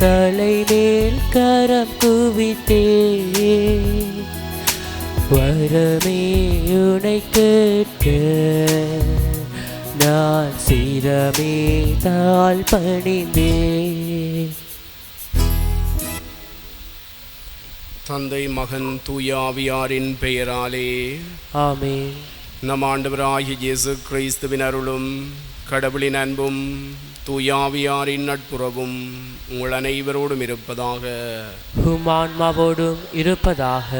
என் தலை மேல் கரம் குவித்தே. வரமே உனை கேட்க. நான் சிரமே தாழ் பணிந்தேன். தந்தை மகன் தூயாவியாரின் பெயராலே. ஆமென். நம் ஆண்டவராகிய இயேசு கிறிஸ்துவின் அருளும் கடவுளின் அன்பும் தூயாவியாரின் நட்புறவும் உங்கள் அனைவரோடும் இருப்பதாக. உம் ஆன்மாவோடும் இருப்பதாக.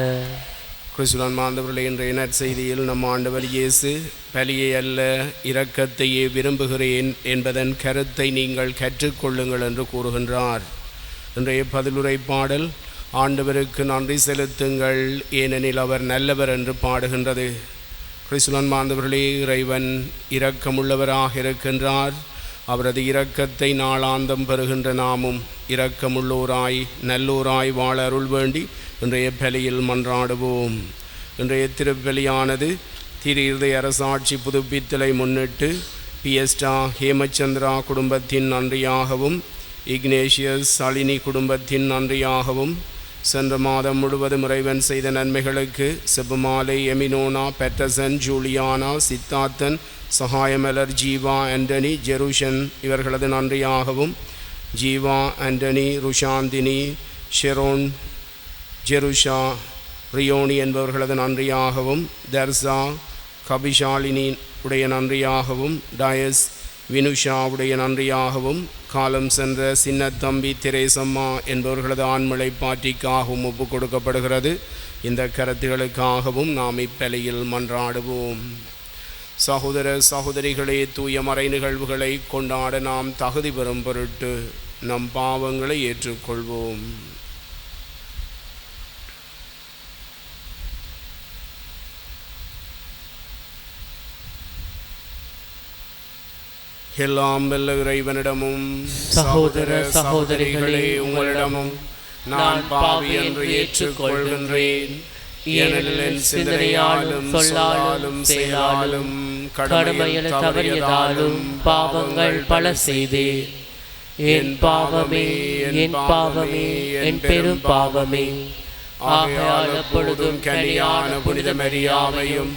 கிறிஸ்துவன் மாந்தவர்களே இன்றைய நற்செய்தியில் நம் ஆண்டவர் இயேசு பலியை அல்ல இரக்கத்தையே விரும்புகிறேன் என்பதன் கருத்தை நீங்கள் கற்றுக்கொள்ளுங்கள் என்று கூறுகின்றார். இன்றைய பதிலுரை பாடல் ஆண்டவருக்கு நன்றி செலுத்துங்கள் ஏனெனில் அவர் நல்லவர் என்று பாடுகின்றது. கிறிஸ்துவன் மாந்தவர்களே இறைவன் இரக்கமுள்ளவராக இருக்கின்றார். அவரது இரக்கத்தை நாளாந்தம் பெறுகின்ற நாமும் இரக்கமுள்ளோராய் நல்லூராய் வாழ அருள் வேண்டி இன்றைய பலியில் மன்றாடுவோம். இன்றைய திருப்பலியானது திரு இருதய அரசாட்சி புதுப்பித்தலை முன்னிட்டு பிஎஸ்டா ஹேமச்சந்திரா குடும்பத்தின் நன்றியாகவும் இக்னேஷியஸ் சலினி குடும்பத்தின் நன்றியாகவும் சென்ற மாதம் முழுவதும் இறைவன் செய்த நன்மைகளுக்கு செபுமாலை எமினோனா பெட்டசன் ஜூலியானா சித்தார்த்தன் சகாயமலர் ஜீவா ஆண்டனி ஜெருஷன் இவர்களது நன்றியாகவும் ஜீவா ஆண்டனி ருஷாந்தினி ஷெரோன் ஜெருஷா ரியோனி என்பவர்களது நன்றியாகவும் தர்சா கபிஷாலினி உடைய நன்றியாகவும் டயஸ் வினுஷாவுடைய நன்றியாகவும் காலம் சென்ற சின்னத்தம்பி திரேசம்மா என்பவர்களது ஆண்மலை பாட்டிக்காகவும் ஒப்பு கொடுக்கப்படுகிறது. இந்த கருத்துகளுக்காகவும் நாம் இப்பலையில் மன்றாடுவோம். சகோதர சகோதரிகளே தூய மறை நிகழ்வுகளை கொண்டாட நாம் தகுதி பெறும் பொருட்டு நம் பாவங்களை ஏற்றுக்கொள்வோம். எல்லாம் வெல்ல இறைவனிடமும் சகோதர சகோதரிகளே உங்களிடமும் நான் பாவி என்று ஏற்றுக்கொள்கின்றேன். ஏனெனில் சிந்தனையாலும் சொல்லாலும் செயலாலும் கடமையில் தவறியதாலும் பாவங்கள் பல செய்தேன் என் பாவமே என் பாவமே என் பெரும் பாவமே. ஆகையால் எப்பொழுதும் கனியான புனித மரியாவையும்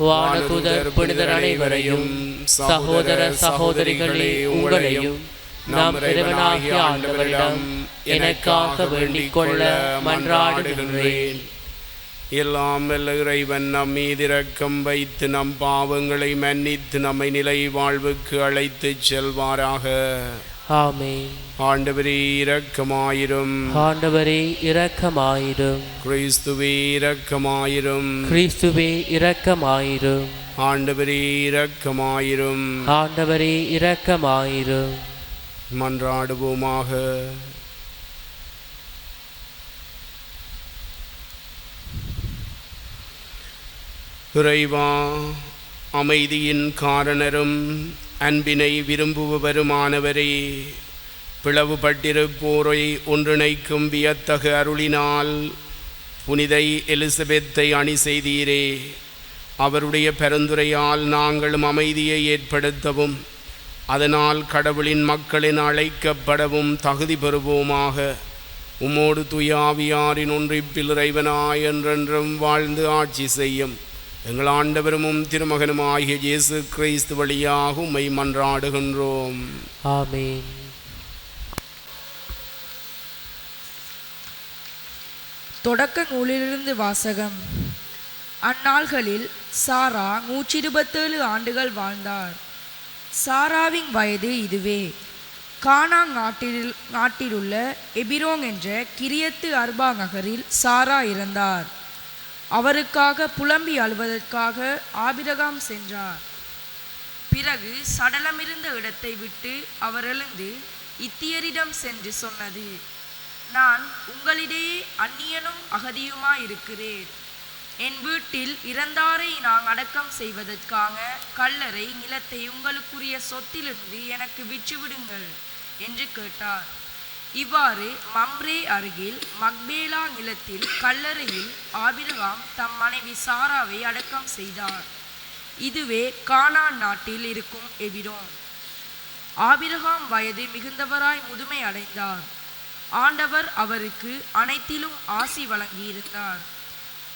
வானதூதர் புனிதர் அனைவரையும் சகோதர சகோதரிகளே உங்களையும் நம் இறைவனாகிய ஆண்டவரிடம் எனக்காக வேண்டிக் கொள்ள மன்றாடுகின்றேன். எல்லாம் வல்ல இறைவன் நம் மீது இரக்கம் வைத்து நம் பாவங்களை மன்னித்து நம்மை நிலை வாழ்வுக்கு அழைத்துச் செல்வாராக. ஆமென். ஆண்டவரே இரக்கமாயிரும். ஆண்டவரே இரக்கமாயிரும். கிறிஸ்துவே இரக்கமாயிரும். கிறிஸ்துவே இரக்கமாயிரும். ஆண்டவரே இரக்கமாயிரும். ஆண்டவரே இரக்கமாயிரும். மன்றாடுவோமாக. இறைவா அமைதியின் காரணரும் அன்பினை விரும்புபவருமானவரே பிளவுபட்டிருப்போரை ஒன்றிணைக்கும் வியத்தகு அருளினால் புனிதை எலிசபெத்தை அணி செய்தீரே. அவருடைய பரிந்துரையால் நாங்களும் அமைதியை ஏற்படுத்தவும் அதனால் கடவுளின் மக்களின் அழைக்கப்படவும் தகுதி பெறுவோமாக. உம்மோடு துயாவியாரின் ஒன்றிப்பில் இறைவனாய் என்றென்றும் வாழ்ந்து ஆட்சி செய்யும். எங்கள் ஆண்டவரும் உம் திருமகனும் ஆகிய இயேசு கிறிஸ்து வழியாக உம்மை மன்றாடுகின்றோம். ஆமென். தொடக்க நூலிலிருந்து வாசகம். அந்நாள்களில் சாரா நூற்றி இருபத்தேழு ஆண்டுகள் வாழ்ந்தார். சாராவின் வயது இதுவே. கானாங் நாட்டில் நாட்டிலுள்ள எபிரோங் என்ற கிரியத்து அர்பா நகரில் சாரா இருந்தார். அவருக்காக புலம்பி அழுவதற்காக ஆபிரகாம் சென்றார். பிறகு சடலமிருந்த இடத்தை விட்டு அவர் எழுந்து இத்தியரிடம் சென்று சொன்னது நான் உங்களிடையே அந்நியனும் அகதியுமாயிருக்கிறேன். என் வீட்டில் இறந்தாரை நான் அடக்கம் செய்வதற்காக கல்லறை நிலத்தை உங்களுக்குரிய சொத்திலிருந்து எனக்கு விற்றுவிடுங்கள் என்று கேட்டார். இவ்வாறு மம்ரே அருகில் மக்பேலா நிலத்தில் கல்லறையில் ஆபிரகாம் தம் மனைவி சாராவை அடக்கம் செய்தார். இதுவே கானான் நாட்டில் இருக்கும் எபிரோன். ஆபிரகாம் வயது மிகுந்தவராய் முதுமை அடைந்தார். ஆண்டவர் அவருக்கு அனைத்திலும் ஆசி வழங்கியிருந்தார்.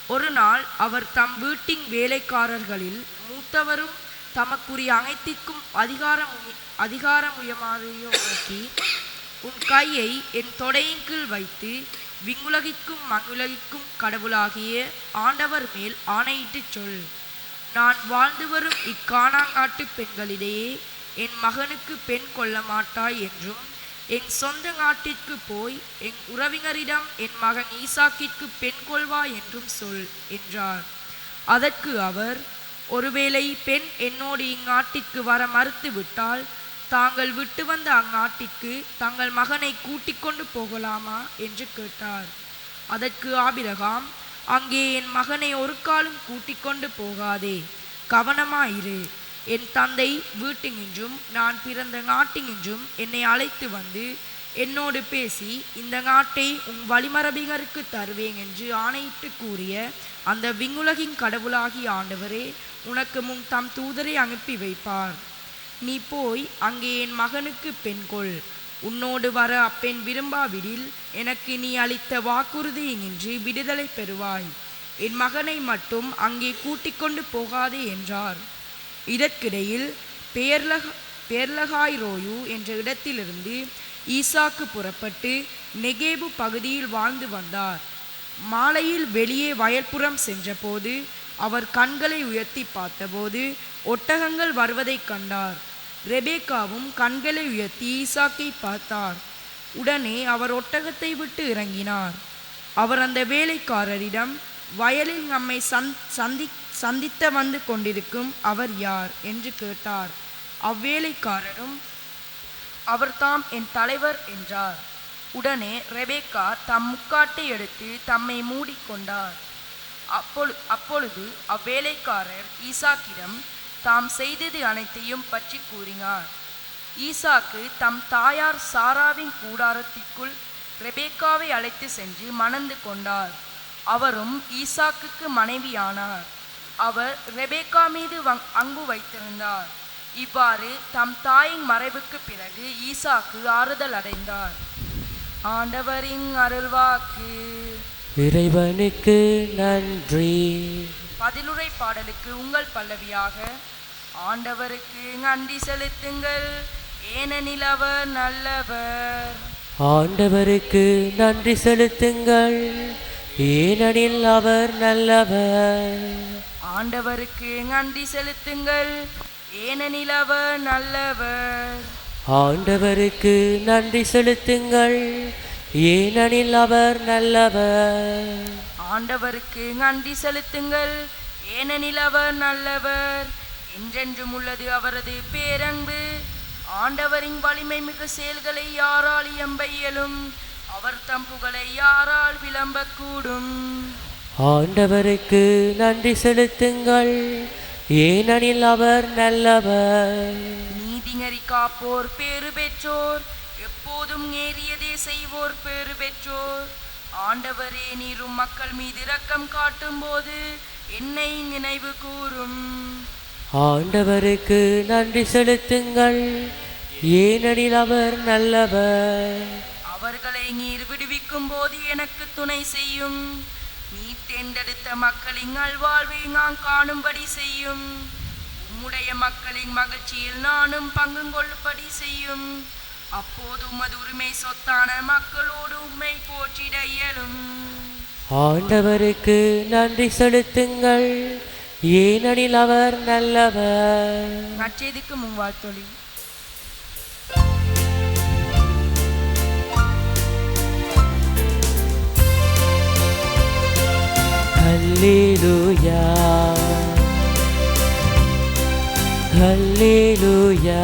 ஒரு நாள் அவர் தம் வீட்டின் வேலைக்காரர்களில் மூத்தவரும் தமக்குரிய அனைத்திற்கும் அதிகாரம் அதிகாரமுயமாதையோ நோக்கி உன் கையை என் தொடையின் கீழ் வைத்து விண்ணுலகிற்கும் மண்ணுலகிற்கும் கடவுளாகிய ஆண்டவர் மேல் ஆணையிட்டு சொல். நான் வாழ்ந்து வரும் இக்காணாங்காட்டு பெண்களிடையே என் மகனுக்கு பெண் கொள்ள மாட்டாய் என்றும் என் சொந்த நாட்டிற்கு போய் என் உறவினரிடம் என் மகன் ஈசாக்கிற்கு பெண் கொள்வா என்றும் சொல் என்றார். அதற்கு அவர் ஒருவேளை பெண் என்னோடு இந்நாட்டிற்கு வர மறுத்து விட்டால் தாங்கள் விட்டு வந்த அந்நாட்டிற்கு தங்கள் மகனை கூட்டிக் கொண்டு போகலாமா என்று கேட்டார். அதற்கு ஆபிரகாம் அங்கே என் மகனை ஒரு காலும் கூட்டிக் கொண்டு போகாதே கவனமாயிரு. என் தந்தை வீட்டினின்றும் நான் பிறந்த நாட்டினின்றும் என்னை அழைத்து வந்து என்னோடு பேசி இந்த நாட்டை உன் வழிமரபிகருக்கு தருவேன் என்று ஆணையிட்டு கூறிய அந்த விண்ணுலகின் கடவுளாகிய ஆண்டவரே உனக்கு முன் தம் தூதரை அனுப்பி வைப்பார். நீ போய் அங்கே என் மகனுக்கு பெண் கொள். உன்னோடு வர அப்பெண் விரும்பாவிடில் எனக்கு நீ அளித்த வாக்குறுதியினின்று விடுதலை பெறுவாய். என் மகனை மட்டும் அங்கே கூட்டிக் கொண்டு போகாதே என்றார். இதற்கிடையில் பேர்லக பேர்லகாய் ரோயு என்ற இடத்திலிருந்து ஈசாக்கு புறப்பட்டு நெகேபு பகுதியில் வாழ்ந்து வந்தார். மாலையில் வெளியே வயல்புறம் சென்றபோது அவர் கண்களை உயர்த்தி பார்த்தபோது ஒட்டகங்கள் வருவதைக் கண்டார். ரெபேக்காவும் கண்களை உயர்த்தி ஈசாக்கை பார்த்தார். உடனே அவர் ஒட்டகத்தை விட்டு இறங்கினார். அவர் அந்த வேலைக்காரரிடம் வயலில் நம்மை சந் சந்தி சந்தித்த வந்து கொண்டிருக்கும் அவர் யார்? என்று கேட்டார். அவ்வேலைக்காரரும் அவர்தாம் என் தலைவர் என்றார். உடனே ரெபேக்கா தம் முக்காட்டை எடுத்து தம்மை மூடிக்கொண்டார். அப்பொழு அப்பொழுது அவ்வேலைக்காரர் ஈசாக்கிடம் தாம் செய்தது அனைத்தையும் பற்றி கூறினார். ஈசாக்கு தம் தாயார் சாராவின் கூடாரத்திற்குள் ரெபேக்காவை அழைத்து சென்று மணந்து கொண்டார். அவரும் ஈசாக்குக்கு மனைவியானார். அவர் ரெபேக்கா மீது வங்- அங்கு வைத்திருந்தார். இவ்வாறு தம் தாயின் மறைவுக்கு பிறகு ஈசாக்கு ஆறுதல் அடைந்தார். ஆண்டவரின் அருள்வாக்கு. இறைவனுக்கு நன்றி. பதிலுரை பாடலுக்கு உங்கள் பல்லவியாக. ஆண்டவருக்கு நன்றி செலுத்துங்கள். ஏனெனில் அவர் நல்லவர். ஆண்டவருக்கு நன்றி செலுத்துங்கள். ஏனெனில் அவர் நல்லவர். ஆண்டவருக்கு நன்றி செலுத்துங்கள். ஏனெனில் அவர் நல்லவர். ஆண்டவருக்கு நன்றி செலுத்துங்கள். ஏனெனில் அவர் நல்லவர். ஆண்டவருக்கு நன்றி செலுத்துங்கள். ஏனெனில் அவர் நல்லவர். என்றென்றும் உள்ளது அவரது பேரன்பு. ஆண்டவரின் வலிமை மிகு செயல்களை யாரால் இயம்ப இயலும்? அவர் தம் புகழை யாரால் விளம்பக்கூடும்? ஆண்டவருக்கு நன்றி செலுத்துங்கள். ஏனெனில் அவர் நல்லவர். நீதிநெறி காப்போர் பேறு பெற்றோர்? எப்போதும் நேரியதே செய்வோர் பேறு பெற்றோர். ஆண்டவரே நீரும் மக்கள் மீது இரக்கம் காட்டும் போது என்னை நினைவு கூறும். ஆண்டவருக்கு நன்றி செலுத்துங்கள். ஏனெனில் அவர் நல்லவர். அவர்களை நீர் விடுவிக்கும் போது எனக்கு துணை செய்யும். நீ தேர்ந்தெடுத்த மக்களின் நல்வாழ்வை நான் காணும்படி செய்யும். உம்முடைய மக்களின் மகிழ்ச்சியில் நானும் பங்கு கொள்ளும்படி செய்யும். அப்போது உமது உரிமை சொத்தான மக்களோடு உம்மை போற்றிட இயலும். ஆண்டவருக்கு நன்றி செலுத்துங்கள். ஏனெனில் அவர் நல்லவர். நற்செய்திக்கு முன்வாழ்த்தொழி ஹல்லேலூயா. ஹல்லேலூயா.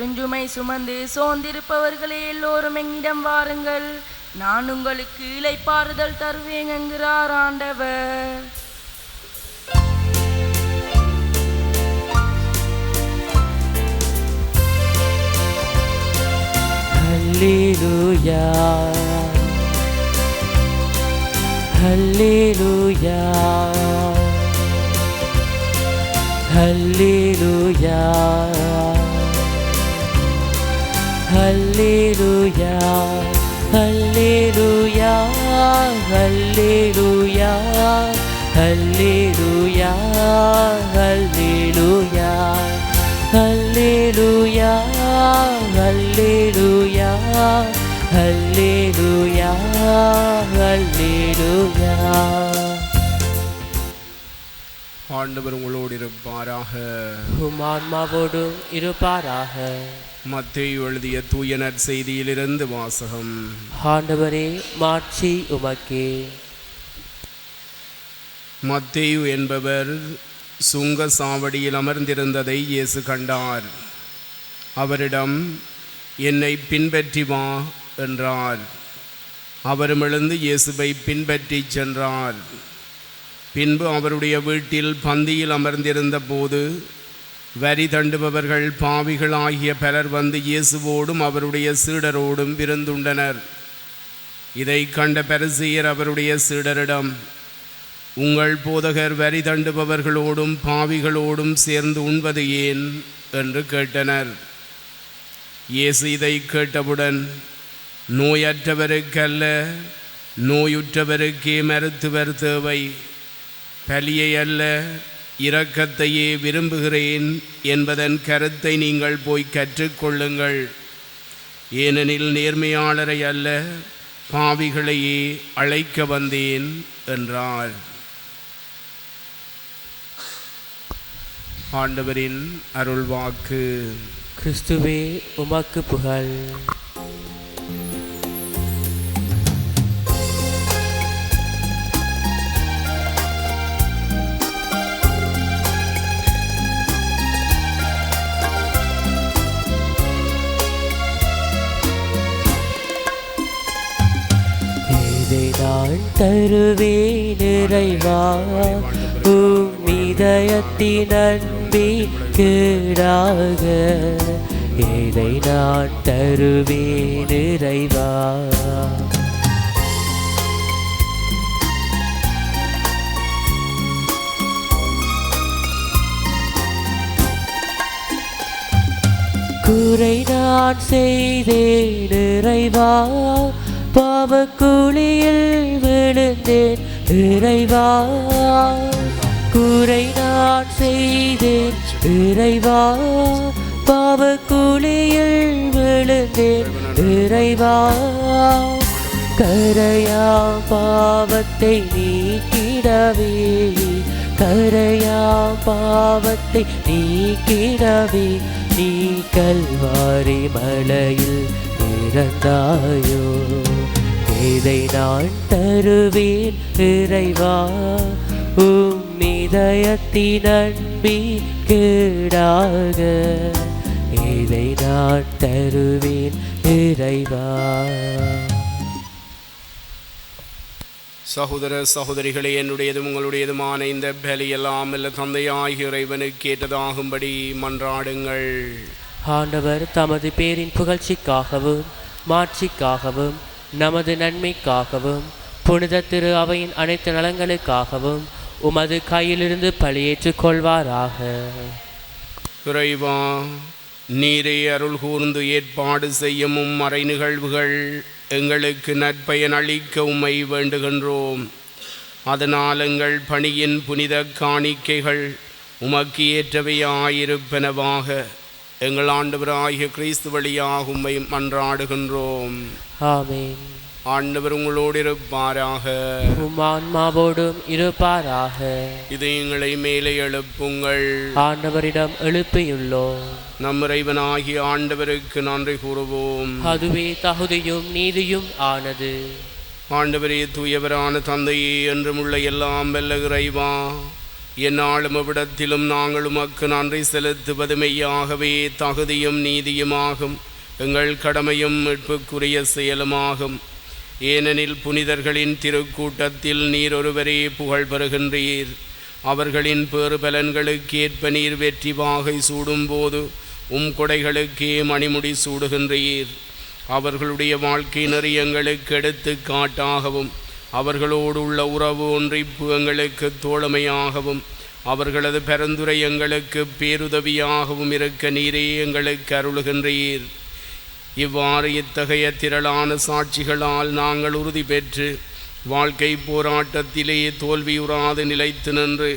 பெருஞ்சுமை சுமந்து சோர்ந்திருப்பவர்களே எல்லோரும் எங்கிடம் வாருங்கள் நான் உங்களுக்கு இலைப்பாறுதல் தருவேன் என்கிறார் ஆண்டவர் Hallelujah. Hallelujah. Hallelujah. ஹல்லேலூயா ஹல்லேலூயா ஹல்லேலூயா ஹல்லேலூயா ஹல்லேலூயா ஹல்லேலூயா ஹல்லேலூயா ஹல் ஆண்டவர் உங்களோடு இருப்பாராக. உம் ஆன்மாவோடும் இருப்பாராக. மத்தேயு எழுதிய தூய நற்செய்தியிலிருந்து வாசகம். ஆண்டவரே மாட்சி உமக்கே. மத்தேயு என்பவர் சுங்க சாவடியில் அமர்ந்திருந்ததை இயேசு கண்டார். அவரிடம் என்னை பின்பற்றி வா என்றார். அவரும் எழுந்து இயேசுவை பின்பற்றிச் சென்றார். பின்பு அவருடைய வீட்டில் பந்தியில் அமர்ந்திருந்த போது வரி தண்டுபவர்கள் பாவிகள் ஆகிய பலர் வந்து இயேசுவோடும் அவருடைய சீடரோடும் விருந்துண்டனர். இதை கண்ட பரிசெயர் அவருடைய சீடரிடம் உங்கள் போதகர் வரி தண்டுபவர்களோடும் பாவிகளோடும் சேர்ந்து உண்பது ஏன்? என்று கேட்டனர். இயேசு இதை கேட்டவுடன் நோயற்றவருக்கல்ல நோயுற்றவருக்கே மருத்துவர் தேவை. பலியை அல்ல இரக்கத்தையே விரும்புகிறேன் என்பதன் கருத்தை நீங்கள் போய் கற்றுக்கொள்ளுங்கள். ஏனெனில் நேர்மையாளரை அல்ல பாவிகளையே அழைக்க வந்தேன் என்றார். ஆண்டவரின் அருள்வாக்கு. கிறிஸ்துவே உமக்கு புகழ். நான் தருவேன் இறைவா உம் இதயத்தின் அன்பி கீழாக இதை நான் தருவேன் இறைவா. குறை நான் செய்தேன் இறைவா பாவக்குழியில் விழுந்தேன். இறைவா குறை நான் செய்தேன். இறைவா பாவக்குழியில் விழுந்தேன். இறைவா கரையா பாவத்தை நீக்கிடவே. கரையா பாவத்தை நீக்கிடவே. நீ கல்வாரி மலையில் இறந்தாயோ இதை நான் தருவேன் இறைவா உம் இதயத்தின் அன்பி இதை நான் தருவேன் இறைவா. சகோதர சகோதரிகளே என்னுடையதும் உங்களுடையதுமான இந்த பலியெல்லாம் இல்லை தந்தையாகிய இறைவனுக்கு ஏற்றதாகும்படி மன்றாடுங்கள். ஆண்டவர் தமது பேரின் புகழ்ச்சிக்காகவும் மாட்சிக்காகவும் நமது நன்மைக்காகவும் புனித திரு அவையின் அனைத்து நலங்களுக்காகவும் உமது கையிலிருந்து பழியேற்றுக் கொள்வாராக இறைவா நீரே அருள் கூர்ந்து ஏற்பாடு செய்யவும் மறை நிகழ்வுகள் எங்களுக்கு நற்பயன் அளிக்க உமை வேண்டுகின்றோம். அதனால் எங்கள் பணியின் புனித காணிக்கைகள் உமக்கு ஏற்றவையாயிருப்பனவாக. எங்கள் ஆண்டவராகிய கிறிஸ்து வழியாக உம்மை மன்றாடுகின்றோம். ஆமென். ஆண்டவர் உங்களோடு இருப்பாராக. ஆன்மாவோடும் இருப்பாராக. இதயங்களை மேலே எழுப்புங்கள். ஆண்டவரிடம் எழுப்பியுள்ளோம். நம் இறைவனாகிய ஆண்டவருக்கு நன்றி கூறுவோம். அதுவே தகுதியும் நீதியும் ஆனது. ஆண்டவரே தூயவரான தந்தையே என்றும் உள்ள எல்லாம் வெல்ல இறைவா. எந்நாளும் அவ்விடத்திலும் நாங்கள் உமக்கு நன்றி செலுத்துவது மெய்யாகவே தகுதியும் நீதியுமாகும். எங்கள் கடமையும் மீட்புக்குரிய செயலுமாகும். ஏனெனில் புனிதர்களின் திருக்கூட்டத்தில் நீர் ஒருவரே புகழ் பெறுகின்றீர். அவர்களின் பேறு பலன்களுக்கேற்ப நீர் வெற்றி வாகை சூடும்போது உம் கொடைகளுக்கே மணிமுடி சூடுகின்றீர். அவர்களுடைய வாழ்க்கை நெறி எங்களுக்கு எடுத்து காட்டாகவும் அவர்களோடு உள்ள உறவு ஒன்றிப்பு எங்களுக்கு தோழமையாகவும் அவர்களது பரந்துரை எங்களுக்கு பேருதவியாகவும் இருக்க நீரே எங்களுக்கு அருளுகின்றீர். இவ்வாறு இத்தகைய திரளான சாட்சிகளால் நாங்கள் உறுதி பெற்று வாழ்க்கை போராட்டத்திலே தோல்வியுறாது நிலைத்து நின்று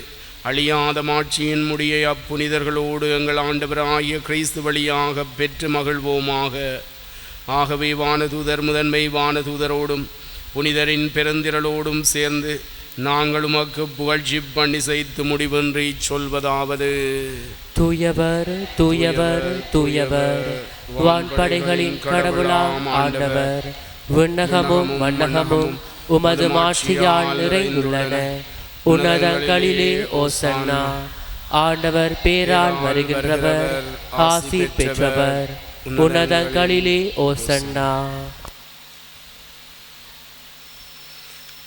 அழியாத மாட்சியின் முடியை அப்புனிதர்களோடு எங்கள் ஆண்டவராகிய கிறிஸ்து வழியாக பெற்று மகிழ்வோமாக. ஆகவே வானதூதர் முதன்மை வானதூதரோடும் புனிதரின் பெருந்திரளோடும் சேர்ந்து நாங்கள் உமக்கு புகழ்ச்சி பண்ணி செய்து முடிவின்றி சொல்வதாவது. தூயவர் தூயவர் தூயவர் வான்படைகளின் கடவுளாம் ஆண்டவர். விண்ணகமும் மண்ணகமும் உமது மாட்சியால் நிறைந்துள்ளன. உன்னதங்களிலே ஓசன்னா. ஆண்டவர் பேரால் வருகின்றவர் ஆசி பெற்றவர். உன்னதங்களிலே ஓசன்னா.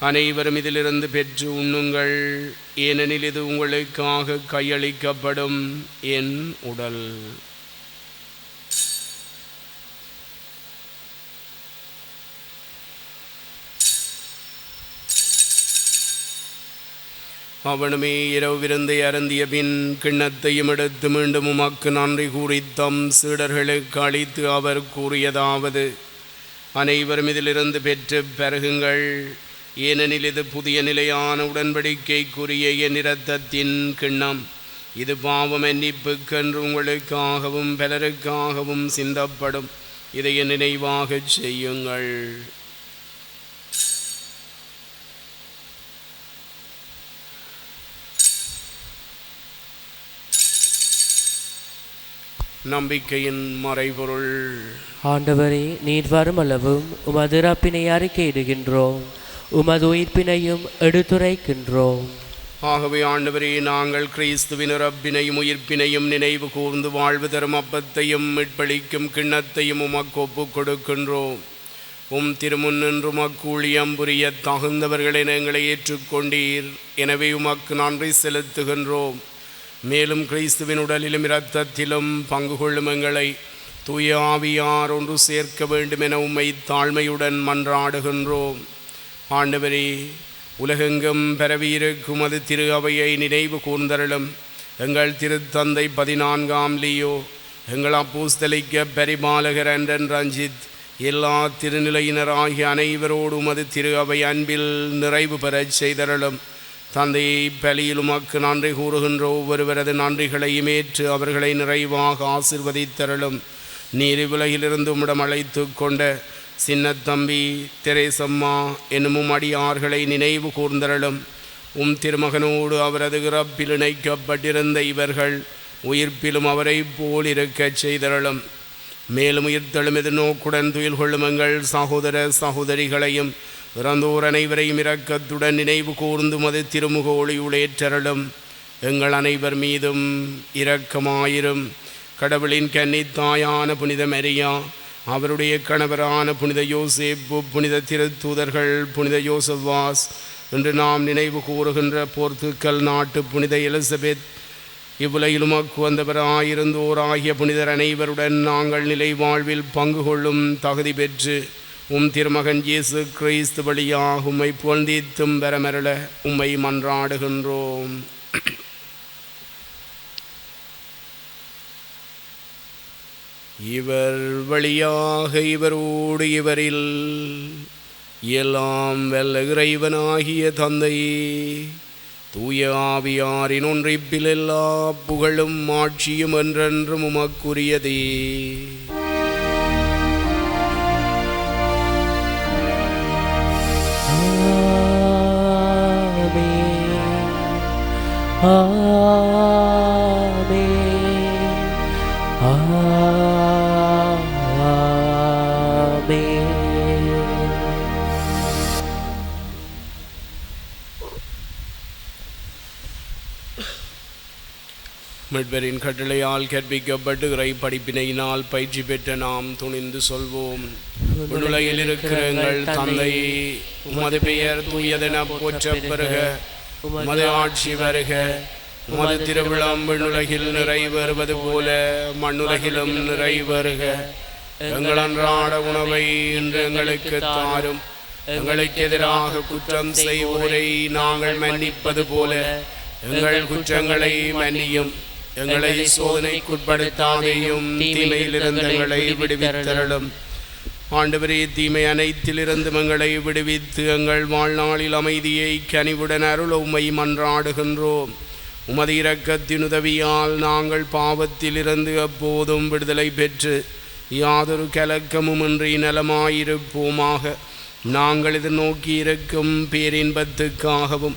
அனைவரும் இதிலிருந்து பெற்று உண்ணுங்கள். ஏனெனில் இது உங்களுக்காக கையளிக்கப்படும் என் உடல். அவனுமே இரவு விருந்தை அருந்திய பின் கிண்ணத்தையும் எடுத்து மீண்டும் உமக்கு நன்றி கூறி தம் சீடர்களுக்கு அளித்து அவர் கூறியதாவது அனைவரும் இதிலிருந்து பெற்று பெருகுங்கள். ஏனெனில் இது புதிய நிலையான உடன்படிக்கைக்குரிய என் இரத்தத்தின் கிண்ணம். இது பாவம் மன்னிப்புக்கென்று உங்களுக்காகவும் பலருக்காகவும் சிந்தப்படும். இதை நினைவாக நினைவாகச் செய்யுங்கள். நம்பிக்கையின் மறைபொருள். ஆண்டவரே நீர் வருமளவும் உமது இறப்பினை அறிக்கையிடுகின்றோம். உமது உயிர்ப்பினையும் எடுத்துரைக்கின்றோம். ஆகவே ஆண்டவரே நாங்கள் கிறிஸ்துவின் ரப்பினையும் உயிர்ப்பினையும் நினைவு கூர்ந்து வாழ்வு தரும் அப்பத்தையும் மீட்பளிக்கும் கிண்ணத்தையும் உமக்கு ஒப்புக் கொடுக்கின்றோம். உம் திருமுன்னின்று உமக்கு மக்கூழியம் புரிய தகுந்தவர்களை எங்களை ஏற்றுக்கொண்டீர். எனவே உமக்கு நன்றி செலுத்துகின்றோம். மேலும் கிறிஸ்துவின் உடலிலும் இரத்தத்திலும் பங்கு கொள்ளும் எங்களை தூய ஆவியார் ஒன்று சேர்க்க வேண்டும் என உம்மை தாழ்மையுடன் மன்றாடுகின்றோம். ஆண்டவரே உலகெங்கும் பரவியிருக்கும் அது திரு அவையை நினைவு கூர்ந்தருளும். எங்கள் திருத்தந்தை பதினான்காம் லியோ எங்கள் அப்பூஸ்தலிக்க பரிபாலகர் அன்றன் ரஞ்சித் எல்லா திருநிலையினராகிய அனைவரோடும் அது திரு அவை அன்பில் நிறைவு பெறச் செய்தருளும். தந்தையை பலியிலும் அக்கு நன்றி கூறுகின்ற ஒவ்வொருவரது நன்றிகளையும் ஏற்று அவர்களை நிறைவாக ஆசிர்வதித்தருளும். நீர் உலகிலிருந்து உம்மிடம் அழைத்து கொண்ட சின்னத்தம்பி திரைசம்மா என்னும் அடியார்களை நினைவு கூர்ந்தருளும். உம் திருமகனோடு அவரது இறப்பில் இணைக்கப்பட்டிருந்த இவர்கள் உயிர்ப்பிலும் அவரை போல் இருக்கச் செய்தருளும். மேலும் உயிர்த்தெழும் எதிர்நோக்குடன் துயில் கொள்ளும் எங்கள் சகோதர சகோதரிகளையும் இறந்தோர் அனைவரையும் இரக்கத்துடன் நினைவு கூர்ந்து மது திருமுக எங்கள் அனைவர் மீதும் இரக்கமாயிரும். கடவுளின் கன்னித்தாயான புனித மரியா அவருடைய கணவரான புனித யோசேப்பு புனித திருத்தூதர்கள் புனித யோசவாஸ் என்று நாம் நினைவு கூறுகின்ற போர்த்துக்கல் நாட்டு புனித எலிசபெத் இவ்வுலகிலும் அக்கு வந்தவராயிருந்தோராகிய புனிதர் அனைவருடன் நாங்கள் நிலை வாழ்வில் பங்கு கொள்ளும் தகுதி பெற்று உம் திருமகன் இயேசு கிறிஸ்து வழியாக உம்மை புகழ்ந்தீத்தும் வரமருள உம்மை மன்றாடுகின்றோம். இவர் வழியாக இவரோடு இவரில் எல்லாம் வெல்ல இறைவனாகிய தந்தையே தூய ஆவியாரின் ஒன்றிப்பில் எல்லா புகழும் ஆட்சியும் என்றென்றும் உமக்குரியதே. மீட்பரின் கட்டளையால் கற்பிக்கப்பட்டு படிப்பினையினால் பயிற்சி பெற்ற நாம் துணிந்து சொல்வோம். உலகில் இருக்கிற எங்கள் தந்தையே உமது பெயர் தூயதென போற்ற பெறுக உமது ஆட்சி வருக. உமது திருவிழம் விண்ணுலகில் நிறைவேறுவது போல மண்ணுலகிலும் நிறைவேறுக எங்கள் அன்றாட உணவை இன்று எங்களுக்கு தாரும். எங்களுக்கு எதிராக குற்றம் செய்வோரை நாங்கள் மன்னிப்பது போல எங்கள் குற்றங்களை மன்னியும். எங்களை சோதனைக்குட்படுத்தாதையும் தீமையிலிருந்து எங்களை விடுவித்தருளும். ஆண்டவரே தீமை அனைத்திலிருந்து எங்களை விடுவித்து எங்கள் வாழ்நாளில் அமைதியை கனிவுடன் அருள உம்மை மன்றாடுகின்றோம். உமது இரக்கத்தின் உதவியால் நாங்கள் பாவத்திலிருந்து எப்போதும் விடுதலை பெற்று யாதொரு கலக்கமுமின்றி நலமாயிருப்போமாக. நாங்கள் இது நோக்கி இருக்கும் பேரின்பத்துக்காகவும்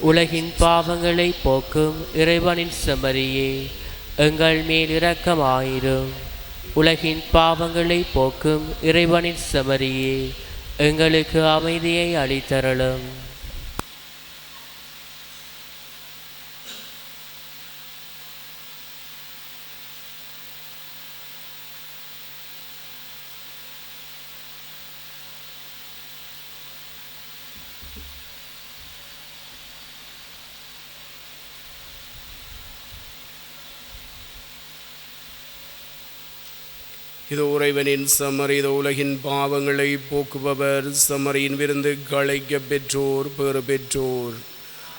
உலகின் பாவங்களை போக்கும் இறைவனின் சமரியே எங்கள் மேல் இரக்கமாயிரும். உலகின் பாவங்களை போக்கும் இறைவனின் சமரியே எங்களுக்கு அமைதியை அளித்தரலும் இது உறைவனின் சமர் இது உலகின் பாவங்களை போக்குபவர் சமரின் விருந்து களைக்க பெற்றோர் பெறு பெற்றோர்.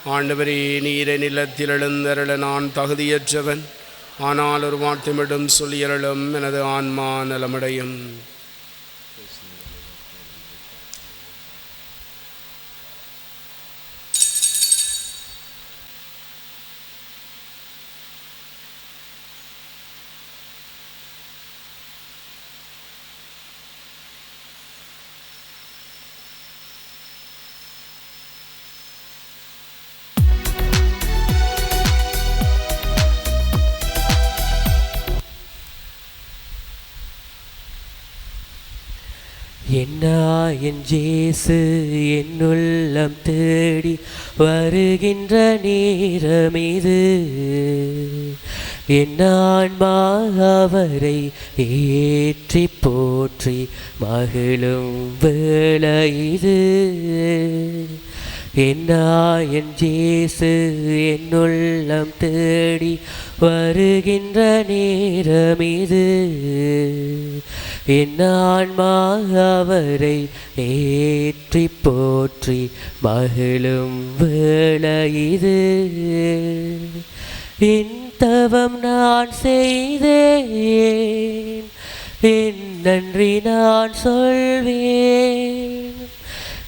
ஆண்டவரே நீர நிலத்தில் எழுந்தருள நான் தகுதியற்றவன். ஆனால் ஒரு வார்த்தைமிடும் சொல்லியரளும் எனது ஆன்மா நலமடையும். என்ன என் ஜேசு என்னுள்ளம் தேடி வருகின்ற நேரம் இது என் அவரை ஏற்றி போற்றி மகிழும் வேலை இது என்ன என் ஜேசு என்னுள்ளம் தேடி வருகின்ற நேரம் இது என் ஆன்மா அவரை ஏற்றி போற்றி மகிழும் வேளை இது. என் தவம் நான் செய்தேன். என் நன்றி நான் சொல்வேன்.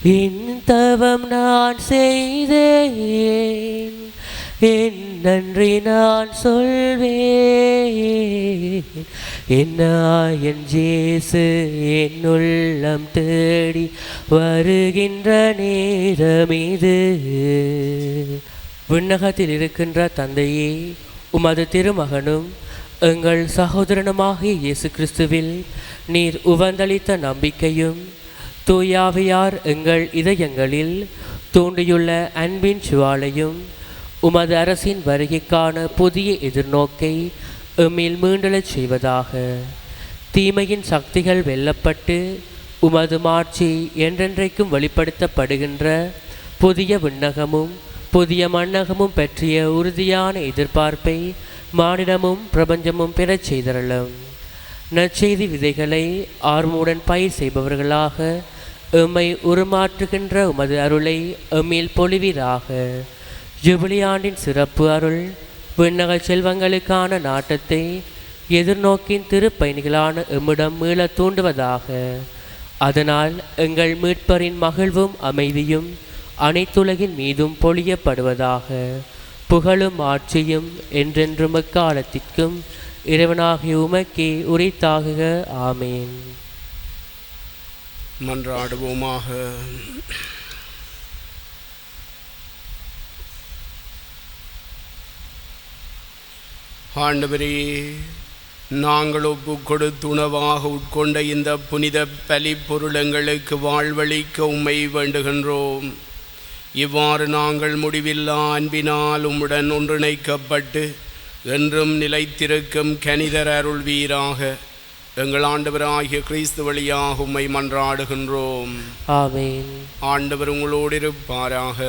என் தவம் நான் செய்தேன். என் நன்றி நான் சொல்வேன். என்ன என் ஜேசு என் உள்ளம் தேடி வருகின்ற நேரம் இது. விண்ணகத்தில் இருக்கின்ற தந்தையே உமது திருமகனும் எங்கள் சகோதரனுமாகிய இயேசு கிறிஸ்துவில் நீர் உவந்தளித்த நம்பிக்கையும் தூயாவியார் எங்கள் இதயங்களில் தூண்டியுள்ள அன்பின் சுவாலையும் உமது அரசின் வருகைக்கான புதிய எதிர்நோக்கை எம்மில் மீண்டெழச் செய்வதாக. தீமையின் சக்திகள் வெல்லப்பட்டு உமது மாட்சி என்றென்றைக்கும் வெளிப்படுத்தப்படுகின்ற புதிய விண்ணகமும் புதிய மண்ணகமும் பற்றிய உறுதியான எதிர்பார்ப்பை மானிடமும் பிரபஞ்சமும் பெறச் செய்தரலும். நற்செய்தி விதைகளை ஆர்வமுடன் பயிர் செய்பவர்களாக எம்மை உருமாற்றுகின்ற உமது அருளை எம்மில் பொழிவீராக. ஜூபிலி ஆண்டின் சிறப்பு அருள் விண்ணக செல்வங்களுக்கான நாட்டத்தை எதிர்நோக்கின் திருப்பயணிகளான எம்மிடம் மீள தூண்டுவதாக. அதனால் எங்கள் மீட்பரின் மகிழ்வும் அமைதியும் அனைத்துலகின் மீதும் பொழியப்படுவதாக. புகழும் ஆட்சியும் என்றென்றும் எக்காலத்திற்கும் இறைவனாகிய உமக்கே உரைத்தாகுக. ஆமேன். மன்றாடுவோமாக ஆண்டவரே நாங்கள் ஒப்பு கொடுத்து உணவாக உட்கொண்ட இந்த புனித பலி பொருளங்களுக்கு வாழ்வழிக்க உம்மை வேண்டுகின்றோம். இவ்வாறு நாங்கள் முடிவில்லா அன்பினால் உம்முடன் ஒன்றிணைக்கப்பட்டு என்றும் நிலைத்திருக்கும் கனிதர் அருள்வீராக. எங்கள் ஆண்டவராகிய கிறிஸ்து வழியாக உம்மை மன்றாடுகின்றோம். ஆமேன். ஆண்டவர் உங்களோடு இருப்பாராக.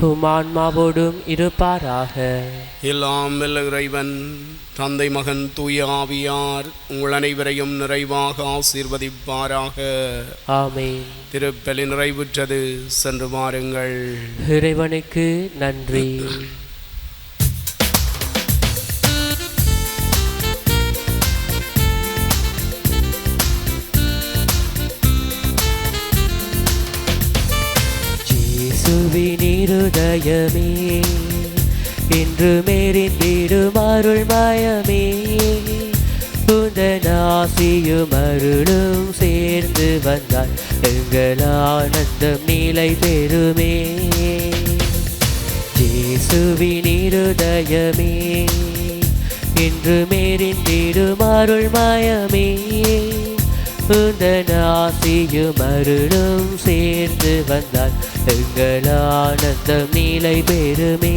உம் ஆன்மாவோடும் இருப்பாராக. எல்லாம் வல்ல இறைவன் தந்தை மகன் தூய ஆவியார் உங்கள் அனைவரையும் நிறைவாக ஆசீர்வதிப்பாராக. ஆமேன். திருப்பலி நிறைவுற்றது சென்று வாருங்கள். இறைவனுக்கு நன்றி. ஜேசுவின் இருதயமே இன்று மேறிந்திடும் அருள் மயமே. உந்தன் ஆசியும் அருளும் சேர்ந்து வந்தால் எங்கள் ஆனந்தம் நிலை பெறுமே. ஜேசுவின் இருதயமே. இன்று மேறிந்திடும் அருள் மயமே. உந்தன் ஆசியும் அருளும் சேர்ந்து வந்தால் எங்கள் ஆனந்தம் நிலை பெறுமே